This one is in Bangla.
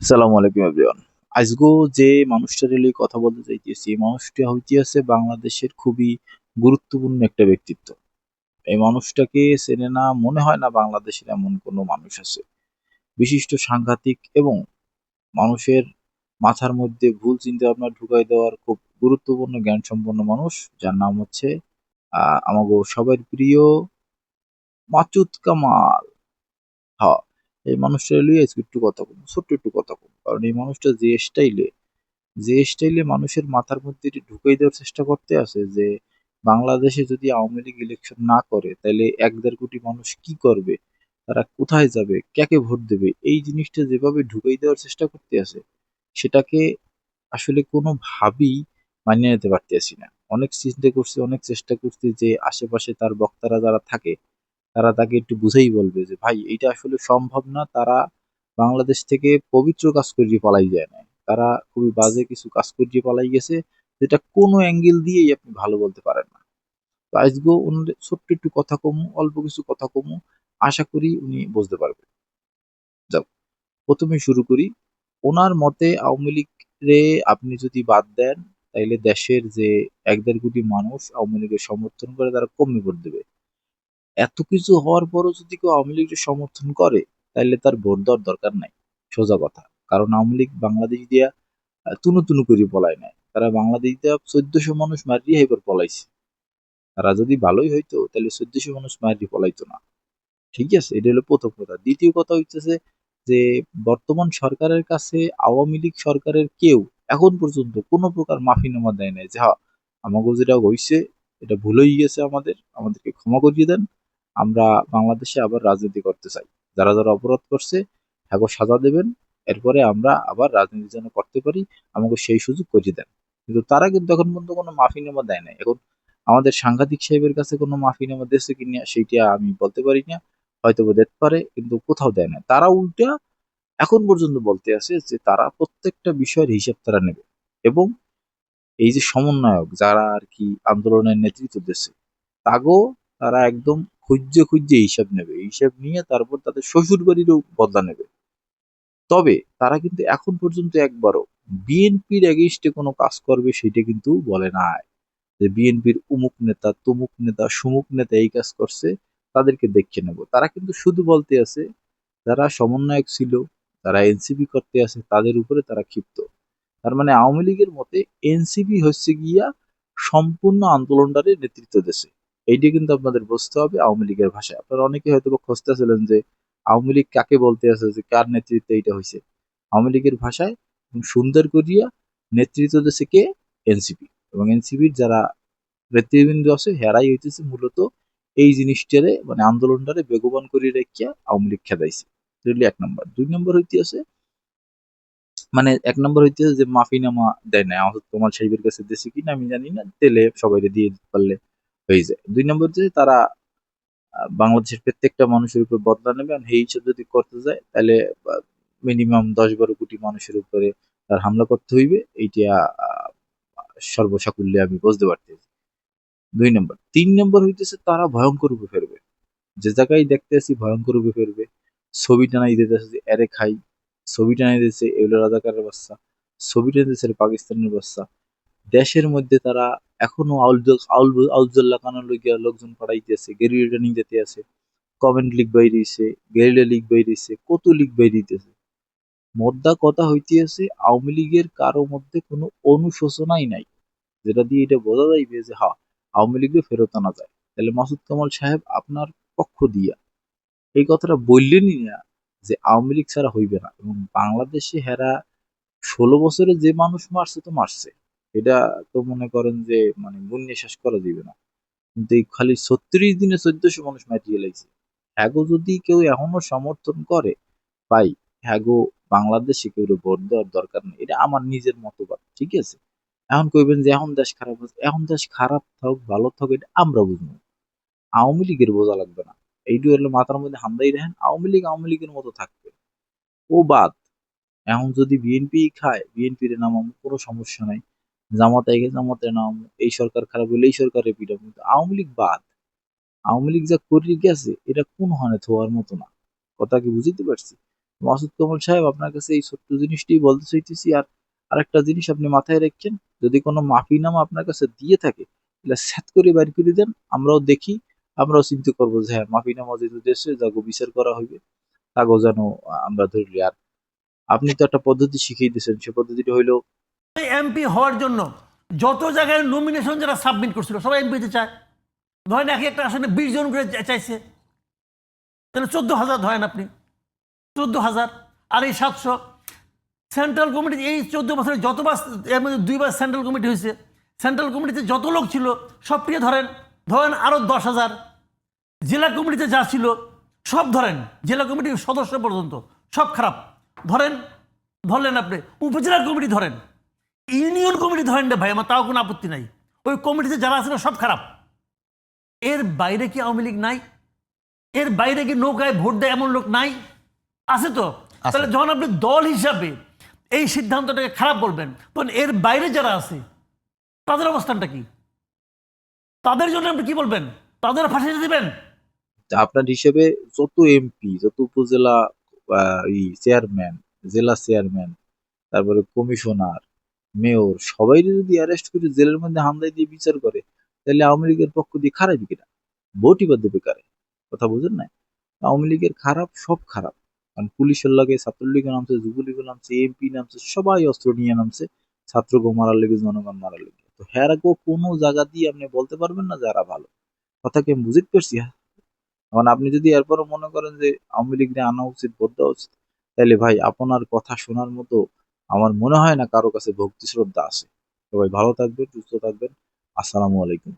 আসসালামু আলাইকুম এভরিওয়ান আজগো যে মানুষটার লিয়ে কথা বলতে চাইতেছি, এই মানুষটা হইতেছে বাংলাদেশের খুবই গুরুত্বপূর্ণ একটা ব্যক্তিত্ব। এই মানুষটাকে চেনে না, মনে হয় না বাংলাদেশের এমন কোনো মানুষ আছে। বিশিষ্ট সাংঘাতিক এবং মানুষের মাথার মধ্যে ভুল চিন্তা ভাবনা ঢুকাই দেওয়ার খুব গুরুত্বপূর্ণ জ্ঞান সম্পন্ন মানুষ, যার নাম হচ্ছে আমাগো সবার প্রিয় মাচুদ কামাল। হ্যাঁ এই মানুষটা লইয়া আজকে একটু কথা বলব, ছোট্ট একটু কথা বলব। কারণ এই মানুষটা যে স্টাইলে যে স্টাইলে মানুষের মাথার মধ্যে এটি ঢুকাই দেওয়ার চেষ্টা করতে আছে যে, বাংলাদেশে যদি আওয়ামী লীগ ইলেকশন না করে, তাহলে এক দেড় কোটি মানুষ কি করবে? তারা কোথায় যাবে? কাকে ভোট দেবে? এই জিনিসটা যেভাবে ঢুকাই দেওয়ার চেষ্টা করতে আছে, সেটাকে আসলে কোনো কোনোভাবেই মানিয়ে নিতে পারতেছি না। অনেক চিন্তা করছি, অনেক চেষ্টা করছি যে, আশেপাশে তার বক্তারা যারা থাকে তারা তাকে একটু বুঝেই বলবে যে, ভাই, এইটা আসলে সম্ভব না। তারা বাংলাদেশ থেকে পবিত্র কাজ করিয়ে পালাই যায় না তারা খুবই বাজে কিছু কাজ করিয়ে পালাই গেছে। যেটা কোনো অ্যাঙ্গেল দিয়েই আপনি ভালো বলতে পারেন না। তো আজকেও ছোট্ট একটু কথা কমু, অল্প কিছু কথা কমু। আশা করি উনি বুঝতে পারবেন। যাও প্রথমে শুরু করি। ওনার মতে আওয়ামী লীগ রে আপনি যদি বাদ দেন, তাইলে দেশের যে এক দেড় কোটি মানুষ, আওয়ামী লীগের সমর্থন করে তারা কমে ভোট দেবে। এত কিছু হওয়ার পরও যদি কেউ আওয়ামী লীগকে সমর্থন করে তাহলে তার ভোট দেওয়ার দরকার নাই। সোজা কথা। কারণ আওয়ামী লীগ বাংলাদেশ দিয়া তুনু তুনু করে পলায় নাই। তারা বাংলাদেশ দিয়া চোদ্দশো মানুষ মারিয়ে এবার পলাইছে। তারা যদি ভালোই হইতো তাহলে চোদ্দশো মানুষ মারিয়ে পলাইতো না। ঠিক আছে, এটা হলো প্রথম কথা। দ্বিতীয় কথা হইতেছে যে, বর্তমান সরকারের কাছে আওয়ামী লীগ সরকারের কেউ এখন পর্যন্ত কোনো প্রকার মাফিনামা দেয় নাই যে হ্যাঁ আমাকে যেটা হইছে, এটা ভুল হয়ে গেছে আমাদের, আমাদেরকে ক্ষমা করিয়ে দেন। আমরা বাংলাদেশে আবার রাজনীতি করতে চাই। যারা যারা অপরাধ করছে হ্যাঁ সাজা দেবেন। এরপরে আমরা আবার রাজনীতি যেন করতে পারি। আমাকে সেই সুযোগ করিয়ে দেন। কিন্তু তারা কিন্তু এখন পর্যন্ত কোনো মাফিনামা দেয় না এখন আমাদের সাংঘাতিক সাহেবের কাছে কোনো মাফিনামা দিয়েছে কিনা সেইটা আমি বলতে পারি না। হয়তো বা দিতে পারে, কিন্তু কোথাও দেয় না তারা উল্টা এখন পর্যন্ত বলতে আছে যে তারা প্রত্যেকটা বিষয়ের হিসাব তারা নেবে। এবং এই যে সমন্বয়ক যারা আর কি আন্দোলনের নেতৃত্ব দিচ্ছে তাগো তারা একদম খুঁজে খুঁজে হিসাব নেবে। হিসাব নিয়ে তারপর তাদের শ্বশুর বাড়িরও বদলা নেবে। তবে তারা কিন্তু এখন পর্যন্ত একবারও বিএনপির এগেইনস্টে কোনো কাজ করবে সেটা কিন্তু বলে নাই। যে বিএনপির উমুক নেতা, তুমুক নেতা, সুমুক নেতা এই কাজ করছে, তাদেরকে দেখে নেব। তারা কিন্তু শুধু বলতে আছে, যারা সমন্বয়ক ছিল তারা এনসিপি করতে আছে, তাদের উপরে তারা ক্ষিপ্ত। তার মানে আওয়ামী লীগের মতে এনসিপি হচ্ছে গিয়া সম্পূর্ণ আন্দোলনটারে নেতৃত্ব দেশে এইটা কিন্তু আপনাদের বুঝতে হবে আওয়ামী লীগের ভাষায়। আপনারা অনেকে হয়তো বা খুঁজতেছিলেন যে আওয়ামী লীগ কাকে বলতে আছে, যে কার নেতৃত্বে এইটা হয়েছে আওয়ামী লীগের ভাষায় সুন্দর করিয়া নেতৃত্ব দেশে কে? এনসিপি। এবং এনসিপির যারা নেতৃবৃন্দ আছে, হেরাই হইতেছে মূলত এই জিনিসটারে মানে আন্দোলনটারে বেগবান করিয়ে রেখিয়া আওয়ামী লীগ খেদাইছে। এক নম্বর। দুই নম্বর হইতেছে মানে এক নম্বর হইতেছে যে মাফিনামা দেয় না আমার তোমার সাহেবের কাছে দেশে কিনা আমি জানি না। তেলে সবাই দিয়ে দিতে পারলে হয়ে যায়। দুই নম্বর যে তারা বাংলাদেশের প্রত্যেকটা মানুষের উপর বদলা নেবে এই হিসাব যদি করতে যায়, তাহলে মিনিমাম দশ বারো কোটি মানুষের উপরে তার হামলা করতে হইবে। এইটা সর্বসাকুল্যে আমি বুঝতে পারতেছি। দুই নম্বর। তিন নম্বর হইতেছে তারা ভয়ঙ্কর রূপে ফেরবে। যে জায়গায় দেখতে আসি ভয়ঙ্কর রূপে ফেরবে। ছবি টানাই দিতেছে যে এরে খাই। ছবি টানাই দিতেছে এগুলো রাজাকারের বাচ্চা। ছবি টানাই দিতেছে পাকিস্তানের বাচ্চা। দেশের মধ্যে তারা এখনও আউল আউজুল্লাহ কানার লইয়া লোকজন পাঠাইতেছে গেরিলা নিয়ে যেতে আছে, কমেন্ট লিগ বাইরেছে গেরিলা লিগ বাইরেছে কত লিগ বাইরেছে মোদ্দা কথা হইতেছে, আওয়ামী লীগের কারও মধ্যে কোনো অনুশোচনাই নাই, যেটা দিয়ে এটা বোঝা যাইবে যে হা, আওয়ামী লীগে ফেরত আনা যায়। তাহলে মাসুদ কামাল সাহেব আপনার পক্ষ দিয়া এই কথাটা বললেনই না যে আওয়ামী লীগ ছাড়া হইবে না, এবং বাংলাদেশে হেরা ষোলো বছরে যে মানুষ মারছে তো মারছে। এটা তো মনে করেন যে মানে গুণ্যে শেষ করা যাবে না। কিন্তু এই খালি ছত্রিশ দিনে চোদ্দশো মানুষ মারিয়ে লাইছে হ্যাগো যদি কেউ এখনও সমর্থন করে, ভাই, হ্যাগো বাংলাদেশে কেউ ভোট দেওয়ার দরকার নেই। এটা আমার নিজের মতবাদ, ঠিক আছে? এখন কইবেন যে, এখন দেশ খারাপ হচ্ছে এখন দেশ খারাপ থাক ভালো থাক এটা আমরা বুঝব। আওয়ামী লীগের বোঝা লাগবে না। এইটু হলো মাথার মধ্যে হামদাই দেখেন আওয়ামী লীগ আওয়ামী লীগের মতো থাকবে। ও বাদ। এখন যদি বিএনপি খায়, বিএনপির নামাম কোনো সমস্যা নাই। জামাত আগে জামাতে নাম এই সরকার খারাপ হলে এই সরকারের পিঠাম কিন্তু আওয়ামী লীগ বাদ। আওয়ামী লীগ যা করে গেছে, এটা কোন হানে থোয়ার মতো না। কথা কি বুঝতে পারছি? মাসুদ কামাল সাহেব, আপনার কাছে এই ছোট্ট জিনিসটি বলতে চাইতেছি, আর আরেকটা জিনিস আপনি মাথায় রাখছেন যদি কোনো মাফিনামা আপনার কাছে দিয়ে থাকে, তাহলে স্যাত করে বাইর করে দেন, আমরাও দেখি, আমরাও চিন্তা করব যে হ্যাঁ মাফিনামা যেহেতু দেশে যাগো বিচার করা হইবে তাগো যেন আমরা ধরলি আর আপনি তো একটা পদ্ধতি শিখিয়ে দিয়েছেন, সে পদ্ধতিটি হইল এমপি হওয়ার জন্য যত জায়গায় নমিনেশন যারা সাবমিট করছিল, সবাই এমপিতে চায়। ধরেন এক একটা আসনে বিশ জন করে চাইছে। তাহলে চোদ্দ হাজার ধরেন আপনি। চোদ্দ হাজার। আর এই সাতশো। সেন্ট্রাল কমিটি এই চোদ্দ বছরে যতবার এর মধ্যে দুইবার সেন্ট্রাল কমিটি হয়েছে সেন্ট্রাল কমিটিতে যত লোক ছিল, সবটিকে ধরেন ধরেন আরও দশ হাজার। জেলা কমিটিতে যা ছিল, সব ধরেন, জেলা কমিটির সদস্য পর্যন্ত, সব খারাপ। ধরেন, ধরলেন আপনি, উপজেলা কমিটি ধরেন ইউনিয়ন কমিটি ধরেন রে ভাই আমার তাও কোনো আপত্তি নাই। ওই কমিটিতে যারা আছে না সব খারাপ। এর বাইরে কি আওয়ামী লীগ নাই? এর বাইরে কি নৌকায় ভোট দেয় এমন লোক নাই? আছে তো? তাহলে যখন আপনি দল হিসাবে এই সিদ্ধান্তটাকে খারাপ বলবেন তখন এর বাইরে যারা আছে তাদের অবস্থানটা কি? তাদের জন্য আপনি কি বলবেন? তাদের ফাঁসি দিবেন? আপনার হিসেবে যত এমপি যত উপজেলা চেয়ারম্যান জেলা চেয়ারম্যান তারপরে কমিশনার মেয়র সবাই যদি অ্যারেস্ট করে জেলের মধ্যে হামলায় দিয়ে বিচার করে, তাহলে আওয়ামী লীগের পক্ষ দিয়ে খারাপই কিনা ভোটই বা দেবে কারে? কথা বুঝেন না আওয়ামী লীগের খারাপ সব খারাপ। কারণ পুলিশের লাগে, ছাত্রলীগের নামছে, যুবলীগের নামছে এমপি নামছে, সবাই অস্ত্র নিয়ে নামছে ছাত্রকে মারার লেগে, জনগণ মারার লেগে। তো হ্যারাকেও কোনো জায়গা দিয়ে আপনি বলতে পারবেন না যারা ভালো? কথা কি আমি বুঝতে পারছি? এখন আপনি যদি এরপরও মনে করেন যে আওয়ামী লীগরে আনা উচিত, ভোট দেওয়া উচিত, তাহলে ভাই আপনার কথা শোনার মতো আমার মনে হয় না কারও কাছে ভক্তি শ্রদ্ধা আছে। সবাই ভালো থাকবেন, সুস্থ থাকবেন। আসসালামু আলাইকুম।